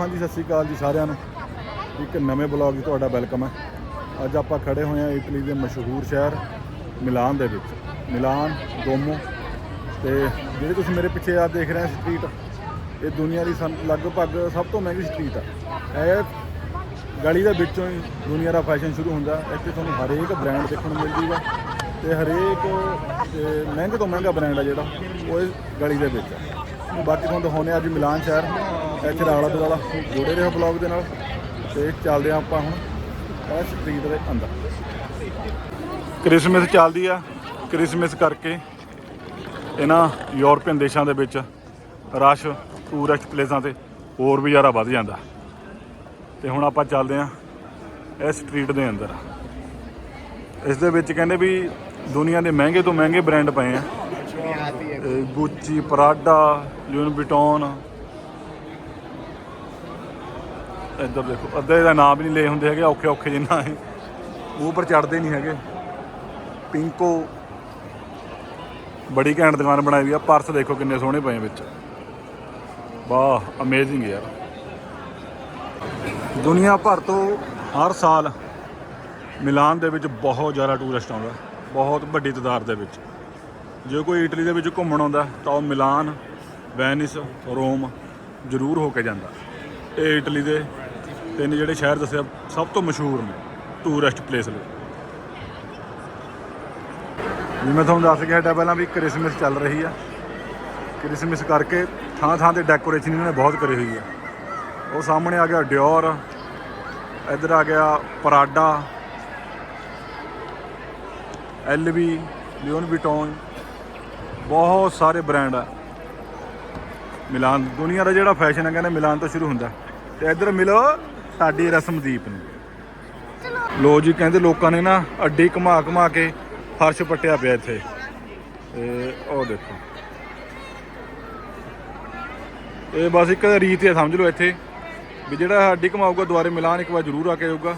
ਹਾਂਜੀ, ਸਤਿ ਸ਼੍ਰੀ ਅਕਾਲ ਜੀ ਸਾਰਿਆਂ ਨੂੰ। ਇੱਕ ਨਵੇਂ ਬਲੌਗ 'ਚ ਤੁਹਾਡਾ ਵੈਲਕਮ ਹੈ। ਅੱਜ ਆਪਾਂ ਖੜੇ ਹੋਏ ਹਾਂ ਇਟਲੀ ਦੇ ਮਸ਼ਹੂਰ ਸ਼ਹਿਰ ਮਿਲਾਨ ਦੇ ਵਿੱਚ। ਮਿਲਾਨ, ਦੋਮੋ ਤੇ ਜਿਹੜੇ ਤੁਸੀਂ ਮੇਰੇ ਪਿੱਛੇ ਆ ਦੇਖ ਰਹੇ ਹੋ ਸਟਰੀਟ ਇਹ ਦੁਨੀਆ ਦੀ ਸੰ- ਲਗਭਗ ਸਭ ਤੋਂ ਮਹਿੰਗੀ ਸਟਰੀਟ ਆ। ਇਹ ਗਲੀ ਦੇ ਵਿੱਚੋਂ ਹੀ ਦੁਨੀਆ ਦਾ ਫੈਸ਼ਨ ਸ਼ੁਰੂ ਹੁੰਦਾ ਇੱਥੇ ਤੁਹਾਨੂੰ ਹਰੇਕ ਬ੍ਰਾਂਡ ਦੇਖਣ ਨੂੰ ਮਿਲ ਜੂਗਾ ਤੇ ਹਰੇਕ ਮਹਿੰਗੇ ਤੋਂ ਮਹਿੰਗਾ ਬ੍ਰਾਂਡ ਹੈ ਜਿਹੜਾ, ਉਹ ਇਸ ਗਲੀ ਦੇ ਵਿੱਚ ਹੈ ਬਾਕੀ ਤੁਹਾਨੂੰ ਦਿਖਾਉਂਦੇ ਅੱਜ ਮਿਲਾਨ ਸ਼ਹਿਰ। ਇੱਥੇ ਦਾ ਆਲਾ ਦੁਆਲਾ ਜੁੜੇ ਰਹੋ ਬਲੌਗ ਦੇ ਨਾਲ ਤੇ ਚੱਲਦੇ ਹਾਂ ਆਪਾਂ ਹੁਣ ਇਹ ਸਟਰੀਟ ਦੇ ਅੰਦਰ। ਕ੍ਰਿਸਮਸ ਚੱਲਦੀ ਆ ਕ੍ਰਿਸਮਸ ਕਰਕੇ ਇਹਨਾਂ ਯੂਰਪੀਅਨ ਦੇਸ਼ਾਂ ਦੇ ਵਿੱਚ ਰਸ਼ ਟੂਰਿਸਟ ਪਲੇਸਾਂ ਤੇ ਹੋਰ ਵੀ ਜ਼ਿਆਦਾ ਵੱਧ ਜਾਂਦਾ। ਤੇ ਹੁਣ ਆਪਾਂ ਚੱਲਦੇ ਆਂ ਇਸ ਸਟਰੀਟ ਦੇ ਅੰਦਰ। ਇਸ ਦੇ ਵਿੱਚ ਕਹਿੰਦੇ ਵੀ ਦੁਨੀਆ ਦੇ ਮਹਿੰਗੇ ਤੋਂ ਮਹਿੰਗੇ ਬ੍ਰਾਂਡ ਪਏ ਆ। ਗੁੱਚੀ ਪਰਾਡਾ ਲੂਨ ਵਿਟੌਨ ਇੱਧਰ ਦੇਖੋ, ਅੱਧੇ ਦਾ ਨਾਮ ਵੀ ਨਹੀਂ ਲਏ ਹੁੰਦੇ ਹੈਗੇ, ਔਖੇ ਔਖੇ ਜਿੰਨਾ ਇਹ। ਮੂੰਹ ਪਰ ਚੜਦੇ ਨਹੀਂ ਹੈਗੇ। ਪਿੰਕੋ, ਬੜੀ ਘੈਂਟ ਦੁਕਾਨ ਬਣਾਈ ਵੀ ਆ। ਪਰਸ ਦੇਖੋ ਕਿੰਨੇ ਸੋਹਣੇ ਪਏ ਵਿੱਚ। ਵਾਹ ਅਮੇਜ਼ਿੰਗ ਯਾਰ। ਦੁਨੀਆ ਭਰ ਤੋਂ ਹਰ ਸਾਲ ਮਿਲਾਨ ਦੇ ਵਿੱਚ ਬਹੁਤ ਜ਼ਿਆਦਾ ਟੂਰਿਸਟ ਆਉਂਦਾ। ਬਹੁਤ ਵੱਡੀ ਤਾਦਾਦ ਦੇ ਵਿੱਚ। ਜੇ ਕੋਈ ਇਟਲੀ ਦੇ ਵਿੱਚ ਘੁੰਮਣ ਆਉਂਦਾ, ਤਾਂ ਉਹ ਮਿਲਾਨ, ਵੈਨਿਸ, ਰੋਮ ਜ਼ਰੂਰ ਹੋ ਕੇ ਜਾਂਦਾ। ਇਹ ਇਟਲੀ ਦੇ ਤਿੰਨ ਜਿਹੜੇ ਸ਼ਹਿਰ ਦੱਸਿਆ ਸਭ ਤੋਂ ਮਸ਼ਹੂਰ ਨੇ ਟੂਰਿਸਟ ਪਲੇਸ ਲਈ। ਜਿਵੇਂ ਤੁਹਾਨੂੰ ਦੱਸ ਕੇ ਹਟਾ ਪਹਿਲਾਂ ਵੀ ਕ੍ਰਿਸਮਸ ਚੱਲ ਰਹੀ ਆ। ਕ੍ਰਿਸਮਸ ਕਰਕੇ ਥਾਂ ਥਾਂ ਤੇ ਡੈਕੋਰੇਸ਼ਨ ਇਹਨਾਂ ਨੇ ਬਹੁਤ ਕਰੀ ਹੋਈ ਆ। ਉਹ ਸਾਹਮਣੇ ਆ ਗਿਆ ਡਿਓਰ ਇੱਧਰ ਆ ਗਿਆ ਪਰਾਡਾ ਐਲਵੀ ਲਿਓਨ ਵਿਟੌਨ ਬਹੁਤ ਸਾਰੇ ਬ੍ਰਾਂਡ ਆ। ਮਿਲਾਨ, ਦੁਨੀਆ ਦਾ ਜਿਹੜਾ ਫੈਸ਼ਨ ਹੈ ਕਹਿੰਦੇ ਮਿਲਾਨ ਤੋਂ ਸ਼ੁਰੂ ਹੁੰਦਾ। ਤੇ ਇੱਧਰ ਮਿਲੋ ਸਾਡੀ ਰਸਮਦੀਪ ਨੂੰ। ਲੋ ਜੀ, ਕਹਿੰਦੇ ਲੋਕਾਂ ਨੇ ਨਾ ਅੱਡੀ ਘੁਮਾ ਘੁਮਾ ਕੇ ਫਰਸ਼ ਪੱਟਿਆ ਪਿਆ ਇੱਥੇ। ਤੇ ਉਹ ਦੇਖੋ। ਇਹ ਬਸ ਇੱਕ ਰੀਤ ਹੈ ਸਮਝ ਲਓ ਇੱਥੇ। ਵੀ ਜਿਹੜਾ ਅੱਡੀ ਘਮਾਊਗਾ, ਦੁਬਾਰੇ ਮਿਲਾਨ ਇੱਕ ਵਾਰ ਜ਼ਰੂਰ ਆ ਕੇ ਜਾਊਗਾ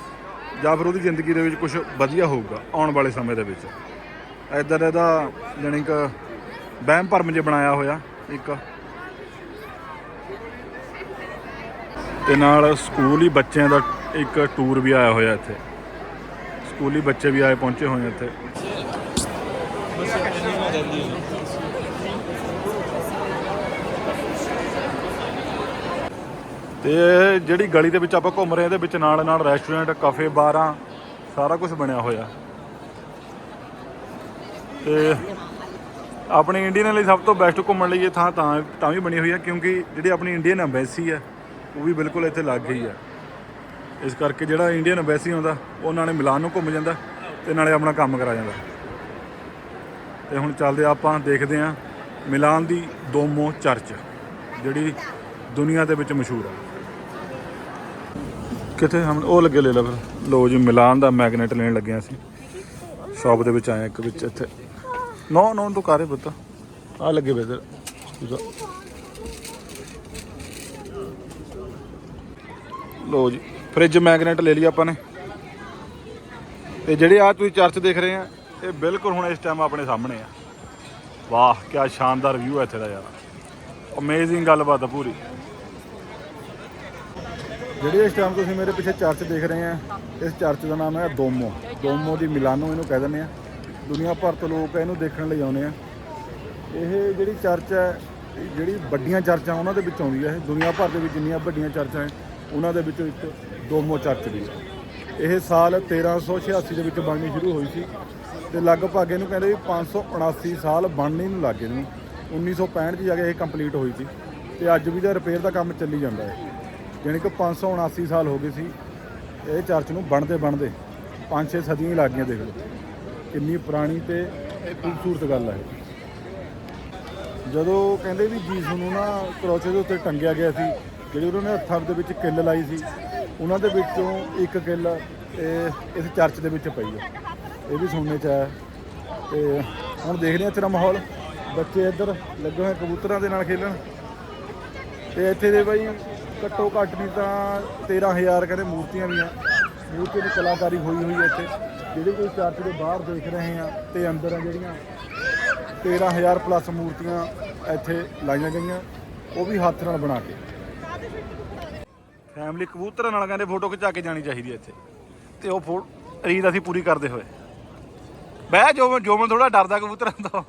ਜਾਂ ਫਿਰ ਉਹਦੀ ਜ਼ਿੰਦਗੀ ਦੇ ਵਿੱਚ ਕੁਝ ਵਧੀਆ ਹੋਊਗਾ, ਆਉਣ ਵਾਲੇ ਸਮੇਂ ਦੇ ਵਿੱਚ। ਇੱਧਰ ਇਹਦਾ ਜਾਣੀ ਕਿ ਵਹਿਮ ਭਰਮ ਜੇ ਬਣਾਇਆ ਹੋਇਆ ਇੱਕ। ਤੇ ਨਾਲ ਸਕੂਲ ਹੀ ਬੱਚਿਆਂ ਦਾ ਇੱਕ ਟੂਰ ਵੀ ਆਇਆ ਹੋਇਆ ਇੱਥੇ। ਸਕੂਲੀ ਬੱਚੇ ਵੀ ਆਏ, ਪਹੁੰਚੇ ਹੋਏ ਇੱਥੇ। ਤੇ ਜਿਹੜੀ ਗਲੀ ਦੇ ਵਿੱਚ ਆਪਾਂ ਘੁੰਮ ਰਹੇ ਹਾਂ, ਇਹਦੇ ਵਿੱਚ ਨਾਲ ਨਾਲ ਰੈਸਟੋਰੈਂਟ ਕਾਫੇ ਬਾਰਾਂ, ਸਾਰਾ ਕੁਝ ਬਣਿਆ ਹੋਇਆ। ਤੇ ਆਪਣੇ ਇੰਡੀਅਨ ਲਈ ਸਭ ਤੋਂ ਬੈਸਟ ਘੁੰਮਣ ਲਈ ਇਹ ਥਾਂ ਤਾਂ ਤਾਂ ਵੀ ਬਣੀ ਹੋਈ ਹੈ ਕਿਉਂਕਿ ਜਿਹੜੀ ਆਪਣੀ ਇੰਡੀਅਨ ਐਮਬੈਸੀ ਹੈ ਉਹ ਵੀ ਬਿਲਕੁਲ ਇੱਥੇ ਲੱਗ ਗਈ ਆ। ਇਸ ਕਰਕੇ ਜਿਹੜਾ ਇੰਡੀਅਨ ਐਮਬੈਸੀ ਆਉਂਦਾ, ਉਹ ਨਾਲੇ ਮਿਲਾਨ ਨੂੰ ਘੁੰਮ ਜਾਂਦਾ ਤੇ ਨਾਲੇ ਆਪਣਾ ਕੰਮ ਕਰਾ ਜਾਂਦਾ। ਤੇ ਹੁਣ ਚੱਲਦੇ ਆਪਾਂ, ਦੇਖਦੇ ਹਾਂ ਮਿਲਾਨ ਦੀ ਦੋਮੋ ਚਰਚ, ਜਿਹੜੀ ਦੁਨੀਆ ਦੇ ਵਿੱਚ ਮਸ਼ਹੂਰ ਆ। ਕਿਤੇ ਹਮ ਉਹ ਲੱਗੇ ਲੈ ਲਾ ਫਿਰ। ਲੋ ਜੀ, ਮਿਲਾਨ ਦਾ ਮੈਗਨੇਟ ਲੈਣ ਲੱਗੇ ਹਾਂ ਅਸੀਂ। ਸ਼ਾਪ ਦੇ ਵਿੱਚ ਆਏ ਇੱਕ ਵਿੱਚ ਇੱਥੇ। ਨੋ ਨੋ ਤੂੰ ਕਾਰੇ ਪੁੱਤ। ਆ ਲੱਗੇ ਵੇ ਲੋ ਜੀ ਫ੍ਰਿਜ ਮੈਗਨੇਟ ਲੈ ਲਈ ਆਪਾਂ ਨੇ। ਤੇ ਜਿਹੜੇ ਆ ਤੁਸੀਂ ਚਰਚ ਦੇਖ ਰਹੇ ਆ, ਇਹ ਬਿਲਕੁਲ ਹੁਣ ਇਸ ਟਾਈਮ ਆਪਣੇ ਸਾਹਮਣੇ ਆ। ਵਾਹ ਕੀ ਸ਼ਾਨਦਾਰ ਵਿਊ ਹੈ ਇੱਥੇ ਦਾ ਯਾਰ। ਅਮੇਜ਼ਿੰਗ ਗੱਲਬਾਤ ਆ ਪੂਰੀ। ਜਿਹੜੀ ਇਸ ਟਾਈਮ ਤੁਸੀਂ ਮੇਰੇ ਪਿੱਛੇ ਚਰਚ ਦੇਖ ਰਹੇ ਆ, ਇਸ ਚਰਚ ਦਾ ਨਾਮ ਹੈ ਦੋਮੋ। ਦੋਮੋ ਦੀ ਮਿਲਾਨੋ ਇਹਨੂੰ ਕਹਿ ਦਿੰਦੇ ਆ। ਦੁਨੀਆ ਭਰ ਤੋਂ ਲੋਕ ਇਹਨੂੰ ਦੇਖਣ ਲਈ ਆਉਂਦੇ ਆ। ਇਹ ਜਿਹੜੀ ਚਰਚ ਹੈ ਜਿਹੜੀ ਵੱਡੀਆਂ ਚਰਚਾਂ ਉਹਨਾਂ ਦੇ ਵਿੱਚ ਆਉਂਦੀ ਹੈ। ਇਹ ਦੁਨੀਆ ਭਰ ਦੇ ਵਿੱਚ ਜਿੰਨੀਆਂ ਵੱਡੀਆਂ ਚਰਚਾਂ ਹੈ ਉਹਨਾਂ ਦੇ ਵਿੱਚੋਂ ਇੱਕ ਦੋਮੋ ਚਰਚ ਵੀ ਇਹ ਸਾਲ 1386 ਦੇ ਵਿੱਚ ਬਣਨੀ ਸ਼ੁਰੂ ਹੋਈ ਸੀ ਤੇ ਲਗਭਗ ਇਹਨੂੰ ਕਹਿੰਦੇ ਵੀ 579 ਸਾਲ ਬਣਨੇ ਨੂੰ ਲੱਗੇ ਇਹਨੂੰ 1965 'ਚ ਜਾ ਕੇ ਇਹ ਕੰਪਲੀਟ ਹੋਈ ਸੀ ਤੇ ਅੱਜ ਵੀ ਦਾ ਰਿਪੇਅਰ ਦਾ ਕੰਮ ਚੱਲੀ ਜਾਂਦਾ ਹੈ। ਯਾਨੀ ਕਿ 579 ਸਾਲ ਹੋ ਗਏ ਸੀ ਇਹ ਚਰਚ ਨੂੰ ਬਣਦੇ ਬਣਦੇ 5-6 ਸਦੀਆਂ ਲੱਗ ਗਈਆਂ ਦੇਖ ਲਓ। ਕਿੰਨੀ ਪੁਰਾਣੀ ਤੇ ਖੂਬਸੂਰਤ ਗੱਲ ਹੈ। ਇਹ। ਜਦੋਂ ਕਹਿੰਦੇ ਵੀ ਜੀਸੂ ਨੂੰ ਨਾ ਕਰੋਚੇ ਦੇ ਉੱਤੇ ਟੰਗਿਆ ਗਿਆ ਸੀ ਜਿਹੜੀ ਉਹਨਾਂ ਨੇ ਹੱਥਾਂ ਦੇ ਵਿੱਚ ਕਿੱਲ ਲਾਈ ਸੀ, ਉਹਨਾਂ ਦੇ ਵਿੱਚੋਂ ਇੱਕ ਕਿੱਲ ਇਹ ਇਸ ਚਰਚ ਦੇ ਵਿੱਚ ਪਈ ਹੈ ਇਹ ਵੀ ਸੁਣਨੇ ਚ ਆਇਆ। ਤੇ ਹੁਣ ਦੇਖਦੇ ਹਾਂ ਇੱਥੇ ਮਾਹੌਲ। ਬੱਚੇ ਇੱਧਰ ਲੱਗੇ ਹੋਏ ਕਬੂਤਰਾਂ ਦੇ ਨਾਲ ਖੇਲਣ। ਤੇ ਇੱਥੇ ਦੇ ਬਾਈ ਘੱਟੋ ਘੱਟ ਵੀ ਤਾਂ 13000 ਕਹਿੰਦੇ ਮੂਰਤੀਆਂ ਵੀ ਆ। ਮੂਰਤੀ ਦੀ ਕਲਾਕਾਰੀ ਹੋਈ ਹੋਈ ਹੈ ਇੱਥੇ। ਜਿਹੜੀ ਕੋਈ ਚਰਚ ਦੇ ਬਾਹਰ ਦੇਖ ਰਹੇ ਆ ਤੇ ਅੰਦਰ ਆ ਜਿਹੜੀਆਂ 13000 ਪਲੱਸ ਮੂਰਤੀਆਂ ਇੱਥੇ ਲਾਈਆਂ ਗਈਆਂ। ਉਹ ਵੀ ਹੱਥ ਨਾਲ ਬਣਾ ਕੇ। ਫੈਮਿਲੀ ਕਬੂਤਰਾਂ ਨਾਲ ਕਹਿੰਦੇ ਫੋਟੋ ਖਿਚਾ ਕੇ ਜਾਣੀ ਚਾਹੀਦੀ ਹੈ ਇੱਥੇ। ਤੇ ਉਹ ਫੋ ਰੀਤ ਅਸੀਂ ਪੂਰੀ ਕਰਦੇ ਹੋਏ। ਬਹਿ ਜੋ ਜੋ ਮੈਂ ਥੋੜਾ ਡਰਦਾ ਕਬੂਤਰਾਂ ਤੋਂ।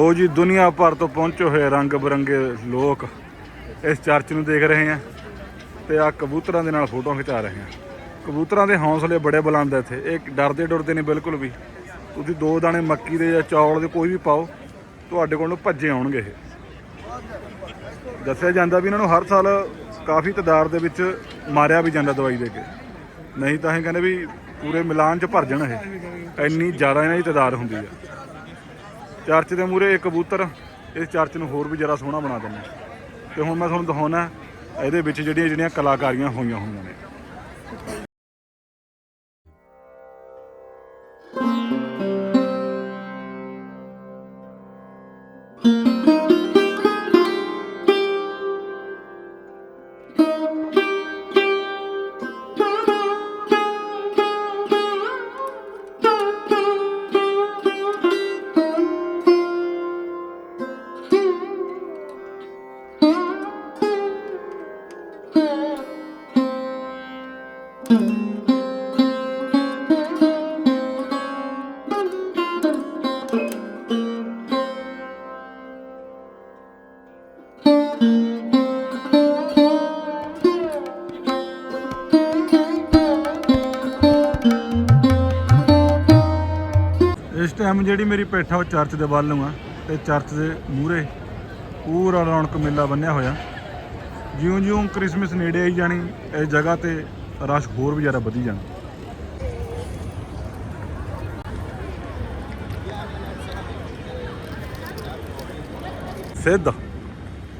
ਲੋ ਜੀ, ਦੁਨੀਆ ਭਰ ਤੋਂ ਪਹੁੰਚੇ ਹੋਏ ਰੰਗ ਬਰੰਗੇ ਲੋਕ ਇਸ ਚਰਚ ਨੂੰ ਦੇਖ ਰਹੇ ਆ ਤੇ ਆ ਕਬੂਤਰਾਂ ਦੇ ਨਾਲ ਫੋਟੋਆਂ ਖਿਚਾ ਰਹੇ ਆ। ਕਬੂਤਰਾਂ ਦੇ ਹੌਸਲੇ ਬੜੇ ਬੁਲੰਦ ਆ ਇੱਥੇ। ਇਹ ਡਰਦੇ ਡਰਦੇ ਨੇ ਬਿਲਕੁਲ ਵੀ। ਤੁਸੀਂ ਦੋ ਦਾਣੇ ਮੱਕੀ ਦੇ ਜਾਂ ਚੌਲ ਦੇ ਕੋਈ ਵੀ ਪਾਓ, ਤੁਹਾਡੇ ਕੋਲ ਭੱਜੇ ਆਉਣਗੇ ਇਹ। ਦੱਸਿਆ ਜਾਂਦਾ ਵੀ ਇਹਨਾਂ ਨੂੰ ਹਰ ਸਾਲ ਕਾਫੀ ਤਦਾਰ ਦੇ ਵਿੱਚ ਮਾਰਿਆ ਵੀ ਜਾਂਦਾ ਦਵਾਈ ਦੇ ਕੇ। ਨਹੀਂ ਤਾਂ ਇਹ ਕਹਿੰਦੇ ਵੀ ਪੂਰੇ ਮਿਲਾਨ 'ਚ ਭਰ ਜਾਣ ਇਹ। ਇੰਨੀ ਜ਼ਿਆਦਾ ਇਹਨਾਂ ਦੀ ਤਦਾਰ ਹੁੰਦੀ ਆ। ਚਰਚ ਦੇ ਮੂਰੇ ਇੱਕ ਕਬੂਤਰ, ਇਸ ਚਰਚ ਨੂੰ ਹੋਰ ਵੀ ਜ਼ਰਾ ਸੋਹਣਾ ਬਣਾ ਦਿੰਦਾ। ਤੇ ਹੁਣ ਮੈਂ ਤੁਹਾਨੂੰ ਦਿਖਾਉਣਾ, ਇਹਦੇ ਵਿੱਚ ਜਿਹੜੀਆਂ ਜਿਹੜੀਆਂ ਕਲਾਕਾਰੀਆਂ ਹੋਈਆਂ ਹੋਈਆਂ ਨੇ। ਟਾਈਮ ਜਿਹੜੀ ਮੇਰੀ ਪੇਠਾ ਉਹ ਚਰਚ ਦੇ ਵੱਲ ਨੂੰ ਆ ਤੇ ਚਰਚ ਦੇ ਮੂਹਰੇ ਪੂਰਾ ਰੌਣਕ ਮੇਲਾ ਬੰਨਿਆ ਹੋਇਆ। ਜਿਉਂ-ਜਿਉਂ ਕ੍ਰਿਸਮਸ ਨੇੜੇ ਆਈ ਜਾਣੀ ਇਸ ਜਗ੍ਹਾ ਤੇ ਰਸ਼ ਹੋਰ ਵੀ ਜ਼ਿਆਦਾ ਵਧੀ ਜਾਣਾ। ਸਿੱਧ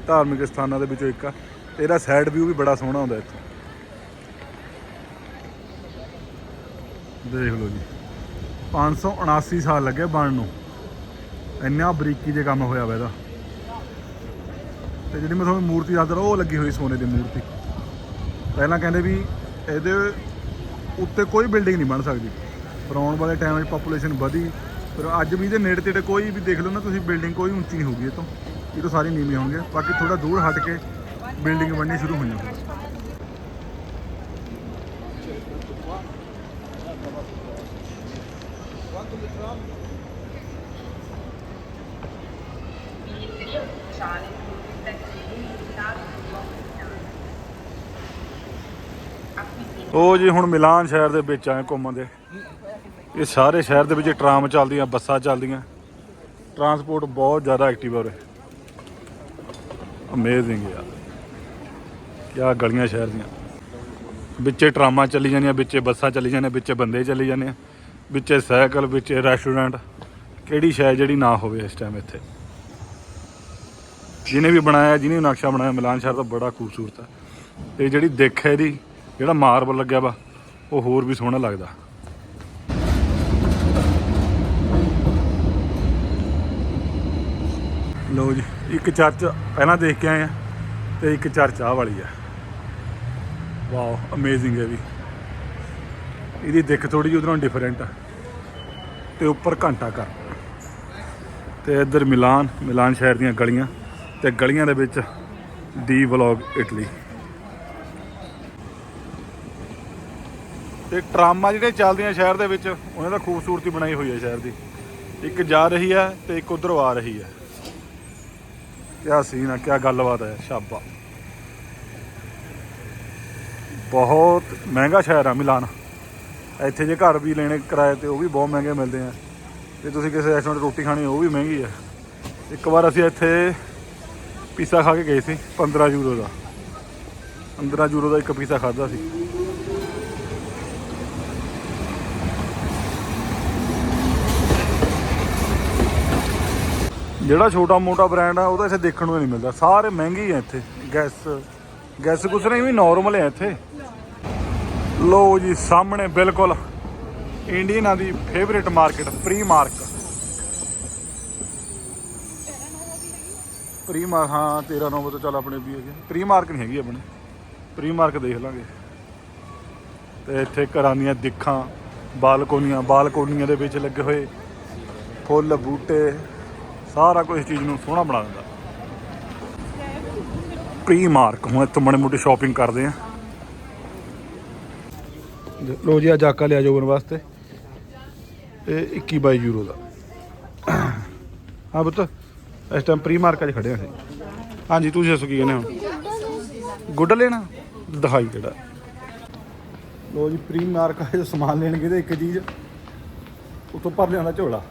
ਧਾਰਮਿਕ ਸਥਾਨਾਂ ਦੇ ਵਿੱਚੋਂ ਇੱਕ ਆ। ਤੇ ਇਹਦਾ ਸਾਈਡ ਵਿਊ ਵੀ ਬੜਾ ਸੋਹਣਾ ਹੁੰਦਾ ਇੱਥੇ। ਦੇਖ ਲਓ ਜੀ। 579 ਸਾਲ ਲੱਗੇ ਬਣਨ ਨੂੰ। ਇੰਨਾ ਬਰੀਕੀ ਦੇ ਕੰਮ ਹੋਇਆ ਵਾ ਇਹਦਾ। ਤੇ ਜਿਹੜੀ ਮੈਂ ਤੁਹਾਨੂੰ ਮੂਰਤੀ ਦੱਸ ਰਿਹਾ, ਉਹ ਲੱਗੀ ਹੋਈ ਸੋਨੇ ਦੀ ਮੂਰਤੀ। ਪਹਿਲਾਂ ਕਹਿੰਦੇ ਵੀ ਇਹਦੇ ਉੱਤੇ ਕੋਈ ਬਿਲਡਿੰਗ ਨਹੀਂ ਬਣ ਸਕਦੀ। ਪਰ ਆਉਣ ਵਾਲੇ ਟਾਈਮ ਵਿੱਚ ਪੋਪੂਲੇਸ਼ਨ ਵਧੀ। ਪਰ ਅੱਜ ਵੀ ਇਹਦੇ ਨੇੜੇ ਤੇੜੇ ਕੋਈ ਵੀ ਦੇਖ ਲਓ ਨਾ, ਤੁਸੀਂ ਬਿਲਡਿੰਗ ਕੋਈ ਉੱਚੀ ਨਹੀਂ ਹੋਊਗੀ ਇਹ ਤੋਂ। ਇਹ ਤੋਂ ਸਾਰੀ ਨੀਵੀਂ ਹੋਣਗੀਆਂ। ਬਾਕੀ ਥੋੜਾ ਦੂਰ ਹਟ ਕੇ ਬਿਲਡਿੰਗ ਬਣਨੀ ਸ਼ੁਰੂ ਹੋਈਆਂ ਉਹ ਜੀ ਹੁਣ ਮਿਲਾਨ ਸ਼ਹਿਰ ਦੇ ਵਿੱਚ ਆਏ ਘੁੰਮਣ ਦੇ। ਇਹ ਸਾਰੇ ਸ਼ਹਿਰ ਦੇ ਵਿੱਚ ਟਰਾਮ ਚੱਲਦੀਆਂ, ਬੱਸਾਂ ਚੱਲਦੀਆਂ। ਟਰਾਂਸਪੋਰਟ ਬਹੁਤ ਜ਼ਿਆਦਾ ਐਕਟਿਵ ਹੈ ਉਰੇ। ਅਮੇਜ਼ਿੰਗ ਯਾਰ ਕਿਆ ਗਲੀਆਂ ਸ਼ਹਿਰ ਦੀਆਂ। ਵਿੱਚੇ ਟਰਾਮਾਂ ਚੱਲੀ ਜਾਂਦੀਆਂ, ਵਿੱਚੇ ਬੱਸਾਂ ਚੱਲੀ ਜਾਂਦੀਆਂ, ਵਿੱਚੇ ਬੰਦੇ ਚੱਲੀ ਜਾਂਦੇ ਆ। ਵਿੱਚੇ ਸਾਈਕਲ, ਵਿੱਚੇ ਰੈਸਟੋਰੈਂਟ ਕਿਹੜੀ ਸ਼ਹਿਰ ਜਿਹੜੀ ਨਾ ਹੋਵੇ ਇਸ ਟਾਈਮ ਇੱਥੇ। ਜਿਹਨੇ ਵੀ ਬਣਾਇਆ, ਜਿਹਨੇ ਵੀ ਨਕਸ਼ਾ ਬਣਾਇਆ, ਮਿਲਾਨ ਸ਼ਹਿਰ ਦਾ ਬੜਾ ਖੂਬਸੂਰਤ ਹੈ ਤੇ ਜਿਹੜੀ ਦਿੱਖ ਹੈ ਇਹਦੀ ਜਿਹੜਾ ਮਾਰਬਲ ਲੱਗਿਆ ਵਾ, ਉਹ ਹੋਰ ਵੀ ਸੋਹਣਾ ਲੱਗਦਾ। ਲੋ ਜੀ, ਇੱਕ ਚਰਚ ਪਹਿਲਾਂ ਦੇਖ ਕੇ ਆਏ ਆ ਤੇ ਇੱਕ ਚਰਚ ਆਹ ਵਾਲੀ ਆ। ਵਾਓ ਅਮੇਜ਼ਿੰਗ ਹੈ ਵੀ। ਇਹਦੀ ਦਿੱਖ ਥੋੜੀ ਜਿਹੀ ਉਧਰੋਂ ਡਿਫਰੈਂਟ ਆ। ਤੇ ਉੱਪਰ ਘੰਟਾ ਘਰ। ਤੇ ਇੱਧਰ ਮਿਲਾਨ ਮਿਲਾਨ ਸ਼ਹਿਰ ਦੀਆਂ ਗਲੀਆਂ ਤੇ ਗਲੀਆਂ ਦੇ ਵਿੱਚ ਡੀ ਵਲੌਗ ਇਟਲੀ। ਤੇ ਟਰਾਮਾਂ ਜਿਹੜੇ ਚੱਲਦੀਆਂ ਸ਼ਹਿਰ ਦੇ ਵਿੱਚ, ਉਹਨਾਂ ਦਾ ਖੂਬਸੂਰਤੀ ਬਣਾਈ ਹੋਈ ਹੈ ਸ਼ਹਿਰ ਦੀ। ਇੱਕ ਜਾ ਰਹੀ ਹੈ ਤੇ ਇੱਕ ਉਧਰੋਂ ਆ ਰਹੀ ਹੈ। ਕਿਆ ਸੀਨ ਆ, ਕਿਆ ਗੱਲਬਾਤ ਹੈ ਸ਼ਾਬਾ ਬਹੁਤ ਮਹਿੰਗਾ ਸ਼ਹਿਰ ਆ ਮਿਲਾਨ। ਇੱਥੇ ਜੇ ਘਰ ਵੀ ਲੈਣੇ ਕਿਰਾਏ ਤੇ ਉਹ ਵੀ ਬਹੁਤ ਮਹਿੰਗੇ ਮਿਲਦੇ ਆ। ਜੇ ਤੁਸੀਂ ਕਿਸੇ ਰੈਸਟੋਰੈਂਟ ਰੋਟੀ ਖਾਣੀ, ਉਹ ਵੀ ਮਹਿੰਗੀ ਹੈ ਇੱਕ ਵਾਰ ਅਸੀਂ ਇੱਥੇ ਪੀਜ਼ਾ ਖਾ ਕੇ ਗਏ ਸੀ 15 ਯੂਰੋ ਦਾ। 15 ਯੂਰੋ ਦਾ ਇੱਕ ਪੀਜ਼ਾ ਖਾਦਾ ਸੀ। ਜਿਹੜਾ ਛੋਟਾ ਮੋਟਾ ਬ੍ਰਾਂਡ ਆ ਉਹ ਤਾਂ ਇੱਥੇ ਦੇਖਣ ਨੂੰ ਨਹੀਂ ਮਿਲਦਾ। ਸਾਰੇ ਮਹਿੰਗੇ ਹੀ ਆ ਇੱਥੇ। ਗੈਸ ਗੈਸ ਕੁਛ ਨਹੀਂ, ਵੀ ਨਾਰਮਲ ਹੈ ਇੱਥੇ। ਲੋ ਜੀ, ਸਾਹਮਣੇ ਬਿਲਕੁਲ ਇੰਡੀਅਨਾਂ ਦੀ favourite market Primark Primark ਹਾਂ 13 9 ਤੋਂ ਚੱਲ ਆਪਣੇ ਵੀ ਹੈਗੇ। ਪ੍ਰੀ ਮਾਰਕ ਨਹੀਂ ਹੈਗੀ ਆਪਣੇ। ਪ੍ਰੀ ਮਾਰਕ ਦੇਖ ਲਾਂਗੇ। ਤੇ ਇੱਥੇ ਘਰਾਂ ਦੀਆਂ ਦਿੱਖਾਂ, ਬਾਲਕੋਨੀਆਂ ਬਾਲਕੋਨੀਆਂ ਦੇ ਵਿੱਚ ਲੱਗੇ ਹੋਏ। ਫੁੱਲ, ਬੂਟੇ ਸਾਰਾ ਕੁਝ ਇਸ ਚੀਜ਼ ਨੂੰ ਸੋਹਣਾ ਬਣਾ ਦਿੰਦਾ। ਪ੍ਰੀ ਮਾਰਕ ਹੁਣ ਇੱਥੋਂ ਮਾੜੀ ਮੋਟੀ ਸ਼ਾਪਿੰਗ ਕਰਦੇ ਆ। ਲੋ ਜੀ ਆ ਜਾਕਾ ਲਿਆ ਜੋਗਨ ਵਾਸਤੇ। ਇਹ 21 ਬਾਈ ਯੂਰੋ ਦਾ। ਹਾਂ ਪੁੱਤ, ਇਸ ਟਾਈਮ ਪ੍ਰੀ ਮਾਰਕਾ 'ਚ ਖੜੇ ਆ ਅਸੀਂ। ਹਾਂਜੀ, ਤੁਸੀਂ ਦੱਸੋ ਕੀ ਕਹਿੰਦੇ ਹੋ? ਗੁੱਡ ਲੈਣਾ? ਦਿਖਾਈ ਕਿਹੜਾ। ਲੋ ਜੀ ਪ੍ਰੀ ਮਾਰਕਾ 'ਚ ਸਮਾਨ ਲੈਣ ਗਏ ਤੇ ਇੱਕ ਚੀਜ਼, ਉੱਥੋਂ ਭਰ ਲਿਆਂਦਾ ਝੋਲਾ।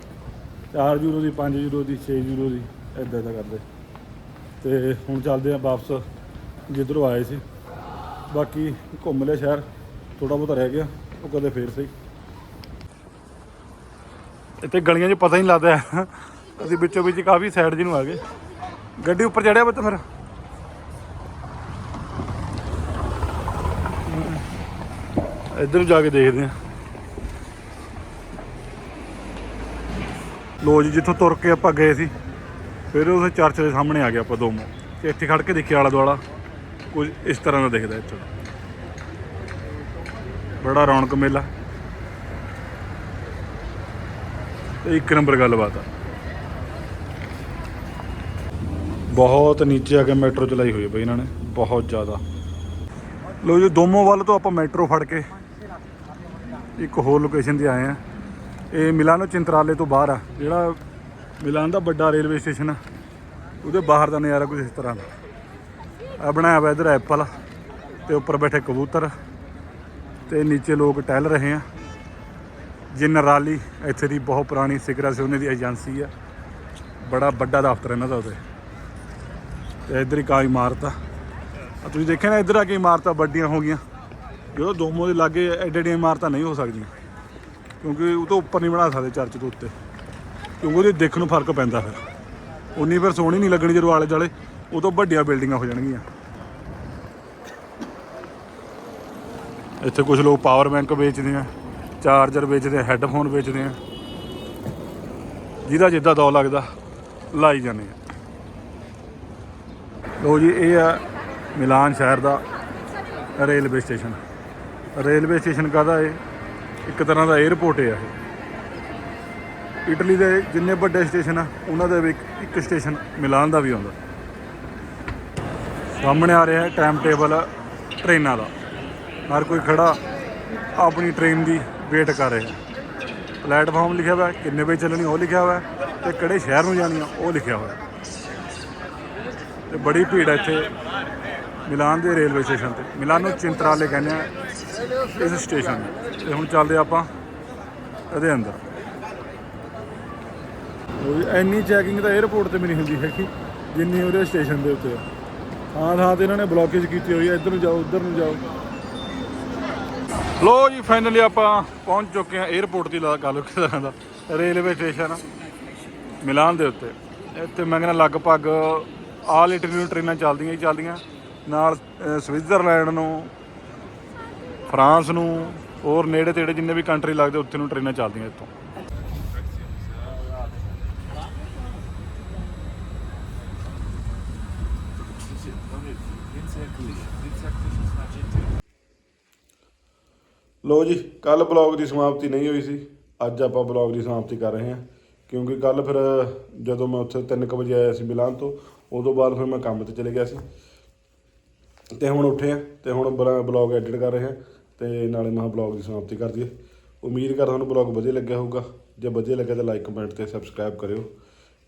4 ਯੂਰੋ ਦੀ 5 ਯੂਰੋ ਦੀ 6 ਯੂਰੋ ਦੀ ਐਦਾਂ ਐਦਾਂ ਕਰਦੇ। ਤੇ ਹੁਣ ਚੱਲਦੇ ਆ ਵਾਪਸ, ਜਿੱਧਰੋਂ ਆਏ ਸੀ। ਬਾਕੀ ਘੁੰਮ ਲਿਆ ਸ਼ਹਿਰ ਥੋੜਾ ਬਹੁਤਾ ਰਹਿ ਗਿਆ, ਉਹ ਕਦੇ ਫੇਰ ਸਹੀ। ਇੱਥੇ ਗਲੀਆਂ 'ਚ ਪਤਾ ਹੀ ਨਹੀਂ ਲੱਗਦਾ। ਅਸੀਂ ਵਿੱਚੋਂ ਵਿੱਚ ਕਾਫੀ ਸਾਈਡ ਜੀ ਨੂੰ ਆ ਗਏ। ਗੱਡੀ ਉੱਪਰ ਚੜਿਆ ਬੱਤ ਫਿਰ। ਇੱਧਰ ਜਾ ਕੇ ਦੇਖਦੇ ਆ। ਲੋ ਜੀ, ਜਿੱਥੋਂ ਤੁਰ ਕੇ ਆਪਾਂ ਗਏ ਸੀ, ਫਿਰ ਉਸ ਚਰਚ ਦੇ ਸਾਹਮਣੇ ਆ ਗਿਆ ਆਪਾਂ ਦੋਮੋ ਤੇ ਇੱਥੇ ਖੜ ਕੇ ਦੇਖਿਆ ਆਲਾ ਦੁਆਲਾ, ਕੁਝ ਇਸ ਤਰ੍ਹਾਂ ਦਾ ਦਿਖਦਾ ਇੱਥੋਂ। ਬੜਾ ਰੌਣਕ ਮੇਲਾ। ਤੇ ਇੱਕ ਨੰਬਰ ਗੱਲਬਾਤ ਆ। ਬਹੁਤ ਨੀਚੇ ਆ ਕੇ ਮੈਟਰੋ ਚਲਾਈ ਹੋਈ ਹੈ ਬਈ ਇਹਨਾਂ ਨੇ, ਬਹੁਤ ਜ਼ਿਆਦਾ। ਲੋ ਜੀ ਦੋਮੋ ਵੱਲ ਤੋਂ ਆਪਾਂ ਮੈਟਰੋ ਫੜ ਕੇ ਇੱਕ ਹੋਰ ਲੋਕੇਸ਼ਨ ਤੇ ਆਏ ਆ। ਇਹ ਮਿਲਾਨੋ ਚਿੰਤਰਾਲੇ ਤੋਂ ਬਾਹਰ ਆ। ਜਿਹੜਾ ਮਿਲਾਨ ਦਾ ਵੱਡਾ ਰੇਲਵੇ ਸਟੇਸ਼ਨ ਆ, ਉਹਦੇ ਬਾਹਰ ਦਾ ਨਜ਼ਾਰਾ ਕੁਝ ਇਸ ਤਰ੍ਹਾਂ ਦਾ। ਆ ਬਣਾਇਆ ਹੋਇਆ ਇਧਰ ਐਪਲ ਤੇ ਉੱਪਰ ਬੈਠੇ ਕਬੂਤਰ ਤੇ ਨੀਚੇ ਲੋਕ ਟਹਿਲ ਰਹੇ ਆ। ਜਿਨਰਾਲੀ ਇੱਥੇ ਦੀ ਬਹੁਤ ਪੁਰਾਣੀ ਸਿਕਰਾ ਸੋਨੇ ਦੀ ਏਜੰਸੀ ਆ। ਬੜਾ ਵੱਡਾ ਦਫ਼ਤਰ ਇਹਨਾਂ ਦਾ ਉਹਦੇ ਤੇ ਇਧਰ ਇੱਕ ਆ ਇਮਾਰਤ ਆ। ਤੁਸੀਂ ਦੇਖਿਆ ਨਾ ਇਧਰ ਆ ਕੇ ਇਮਾਰਤਾਂ ਵੱਡੀਆਂ ਹੋ ਗਈਆਂ। ਜਦੋਂ ਦੋਮੋ ਦੇ ਲਾਗੇ ਐਡੇ ਐਡੀਆਂ ਇਮਾਰਤਾਂ ਨਹੀਂ ਹੋ ਸਕਦੀਆਂ। ਕਿਉਂਕਿ ਉਹ ਤੋਂ ਉੱਪਰ ਨਹੀਂ ਬਣਾ ਸਕਦੇ ਚਰਚ ਤੋਂ ਉੱਤੇ। ਕਿਉਂਕਿ ਉਹਦੇ ਦੇਖ ਨੂੰ ਫ਼ਰਕ ਪੈਂਦਾ ਫਿਰ। ਉਨੀ ਫਿਰ ਸੋਹਣੀ ਨਹੀਂ ਲੱਗਣੀ ਜਦੋਂ ਆਲੇ ਦੁਆਲੇ, ਉਹ ਤੋਂ ਵੱਡੀਆਂ ਬਿਲਡਿੰਗਾਂ ਹੋ ਜਾਣਗੀਆਂ। ਇੱਥੇ ਕੁਝ ਲੋਕ ਪਾਵਰ ਬੈਂਕ ਵੇਚਦੇ ਆ ਚਾਰਜਰ ਵੇਚਦੇ ਆ ਹੈੱਡਫੋਨ ਵੇਚਦੇ ਆ। ਜਿਹਦਾ ਜਿੱਦਾਂ ਦੌ ਲੱਗਦਾ, ਲਾਈ ਜਾਂਦੇ ਆ। ਲੋ ਜੀ, ਇਹ ਆ ਮਿਲਾਨ ਸ਼ਹਿਰ ਦਾ ਰੇਲਵੇ ਸਟੇਸ਼ਨ। ਰੇਲਵੇ ਸਟੇਸ਼ਨ ਕਾਹਦਾ ਹੈ ਇੱਕ ਤਰ੍ਹਾਂ ਦਾ 에ਅਰਪੋਰਟ ਹੈ ਇਹ। ਇਟਲੀ ਦੇ ਜਿੰਨੇ ਵੱਡੇ ਸਟੇਸ਼ਨ ਆ ਉਹਨਾਂ ਦੇ ਵਿੱਚ ਇੱਕ ਸਟੇਸ਼ਨ ਮਿਲਾਨ ਦਾ ਵੀ ਆਉਂਦਾ। ਸਾਹਮਣੇ ਆ ਰਿਹਾ ਹੈ ਟਾਈਮ ਟੇਬਲ ਟ੍ਰੇਨਾਂ ਦਾ ਹਰ ਕੋਈ ਖੜਾ ਆਪਣੀ ਟ੍ਰੇਨ ਦੀ ਵੇਟ ਕਰ ਰਿਹਾ। ਪਲੇਟਫਾਰਮ ਲਿਖਿਆ ਹੋਇਆ ਕਿੰਨੇ ਵਜੇ ਚੱਲਣੀ ਉਹ ਲਿਖਿਆ ਹੋਇਆ ਹੈ, ਤੇ ਕਿਹੜੇ ਸ਼ਹਿਰ ਨੂੰ ਜਾਣੀ ਆ ਉਹ ਲਿਖਿਆ ਹੋਇਆ। ਹੈ। ਤੇ ਬੜੀ ਭੀੜ ਹੈ ਇੱਥੇ। ਮਿਲਾਨ ਦੇ ਰੇਲਵੇ ਸਟੇਸ਼ਨ ਤੇ। ਮਿਲਾਨੋ ਚਿੰਤਰਾਲੇ ਕਹਿੰਦੇ ਆ ਇਸ ਸਟੇਸ਼ਨ ਤੇ। ਹੁਣ ਚੱਲਦੇ ਆਪਾਂ ਇਹਦੇ ਅੰਦਰ। ਐਨੀ ਚੈਕਿੰਗ ਤਾਂ 에어ਪੋਰਟ ਤੇ ਮੇਰੀ ਨਹੀਂ ਹੁੰਦੀ ਹੈਗੀ, ਜਿੰਨੀ ਉਹਦੇ ਸਟੇਸ਼ਨ ਦੇ ਉੱਤੇ ਹਾਂ ਹਾਂ, ਤੇ ਇਹਨਾਂ ਨੇ ਬਲੌਕੇਜ ਕੀਤੀ ਹੋਈ ਹੈ ਇੱਧਰ ਨੂੰ ਜਾਓ, ਉੱਧਰ ਨੂੰ ਜਾਓ। ਲੋ ਜੀ ਫਾਈਨਲੀ ਆਪਾਂ ਪਹੁੰਚ ਚੁੱਕੇ ਹਾਂ 에어ਪੋਰਟ ਦੀ ਗੱਲ ਕਿਦਾਂ ਦਾ ਰੇਲਵੇ ਸਟੇਸ਼ਨ ਮਿਲਾਨ ਦੇ ਉੱਤੇ। ਇੱਥੇ ਮੈਂ ਕਹਿੰਦਾ ਲਗਭਗ ਆਲ ਇਟਲੀ ਨੂੰ ਟ੍ਰੇਨਾਂ ਚੱਲਦੀਆਂ ਹੀ ਚੱਲਦੀਆਂ। ਨਾਲ ਸਵਿਟਜ਼ਰਲੈਂਡ ਨੂੰ ਫਰਾਂਸ ਨੂੰ ਔਰ ਨੇੜੇ ਤੇੜੇ ਜਿੰਨੇ ਵੀ ਕੰਟਰੀ ਲੱਗਦੇ, ਉੱਥੇ ਨੂੰ ਟ੍ਰੇਨਾਂ ਚੱਲਦੀਆਂ ਇੱਥੋਂ। ਲੋ ਜੀ ਕੱਲ ਬਲੌਗ ਦੀ ਸਮਾਪਤੀ ਨਹੀਂ ਹੋਈ ਸੀ। ਅੱਜ ਆਪਾਂ ਬਲੌਗ ਦੀ ਸਮਾਪਤੀ ਕਰ ਰਹੇ ਹਾਂ। ਕਿਉਂਕਿ ਕੱਲ ਫਿਰ ਜਦੋਂ ਮੈਂ ਉੱਥੇ 3:00 ਵਜੇ ਆਇਆ ਸੀ ਮਿਲਾਨ ਤੋਂ, ਉਦੋਂ ਬਾਅਦ ਫਿਰ ਮੈਂ ਕੰਮ ਤੇ ਚਲੇ ਗਿਆ ਸੀ। ਤੇ ਹੁਣ ਉੱਠੇ ਆ ਤੇ ਹੁਣ ਬਲੌਗ ਐਡਿਟ ਕਰ ਰਹੇ ਹਾਂ। ਤੇ ਨਾਲੇ ਮੈਂ ਬਲੌਗ ਦੀ ਸਮਾਪਤੀ ਕਰ ਦਈਏ। ਉਮੀਦ ਕਰ ਤੁਹਾਨੂੰ ਬਲੌਗ ਵਧੀਆ ਲੱਗਿਆ ਹੋਊਗਾ। ਜੇ ਵਧੀਆ ਲੱਗਿਆ ਤਾਂ ਲਾਈਕ ਕਮੈਂਟ ਤੇ ਸਬਸਕ੍ਰਾਈਬ ਕਰਿਓ।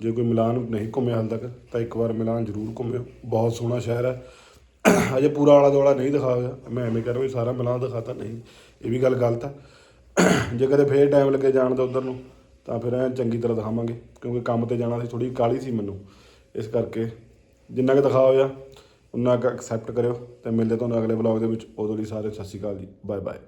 ਜੇ ਕੋਈ ਮਿਲਾਨ ਨਹੀਂ ਘੁੰਮਿਆ ਹਾਲ ਤੱਕ, ਤਾਂ ਇੱਕ ਵਾਰ ਮਿਲਾਨ ਜ਼ਰੂਰ ਘੁੰਮਿਓ। ਬਹੁਤ ਸੋਹਣਾ ਸ਼ਹਿਰ ਹੈ। ਅਜੇ ਪੂਰਾ ਆਲਾ ਦੁਆਲਾ ਨਹੀਂ ਦਿਖਾਇਆ ਮੈਂ ਐਵੇਂ ਕਰ ਰਿਹਾ ਵੀ ਸਾਰਾ ਮਿਲਾਨ ਦਿਖਾਤਾ। ਨਹੀਂ, ਇਹ ਵੀ ਗੱਲ ਗਲਤ ਆ। ਜੇ ਕਦੇ ਫੇਰ ਟਾਈਮ ਲੱਗੇ ਜਾਣ ਦਾ ਉਧਰ ਨੂੰ, ਤਾਂ ਫਿਰ ਐਂ ਚੰਗੀ ਤਰ੍ਹਾਂ ਦਿਖਾਵਾਂਗੇ। ਕਿਉਂਕਿ ਕੰਮ ਤੇ ਜਾਣਾ ਸੀ ਥੋੜੀ ਕਾਲੀ ਸੀ ਮੈਨੂੰ। ਇਸ ਕਰਕੇ ਜਿੰਨਾ ਕੁ ਦਿਖਾ ਹੋਇਆ ਉਹਨਾਂ ਅੱਗੇ ਐਕਸੈਪਟ ਕਰਿਓ ਤੇ ਮਿਲਦੇ ਤੁਹਾਨੂੰ ਅਗਲੇ ਵਲੌਗ ਦੇ ਵਿੱਚ। ਉਦੋਂ ਲਈ ਸਾਰੇ ਸਤਿ ਸ਼੍ਰੀ ਅਕਾਲ ਜੀ। Bye bye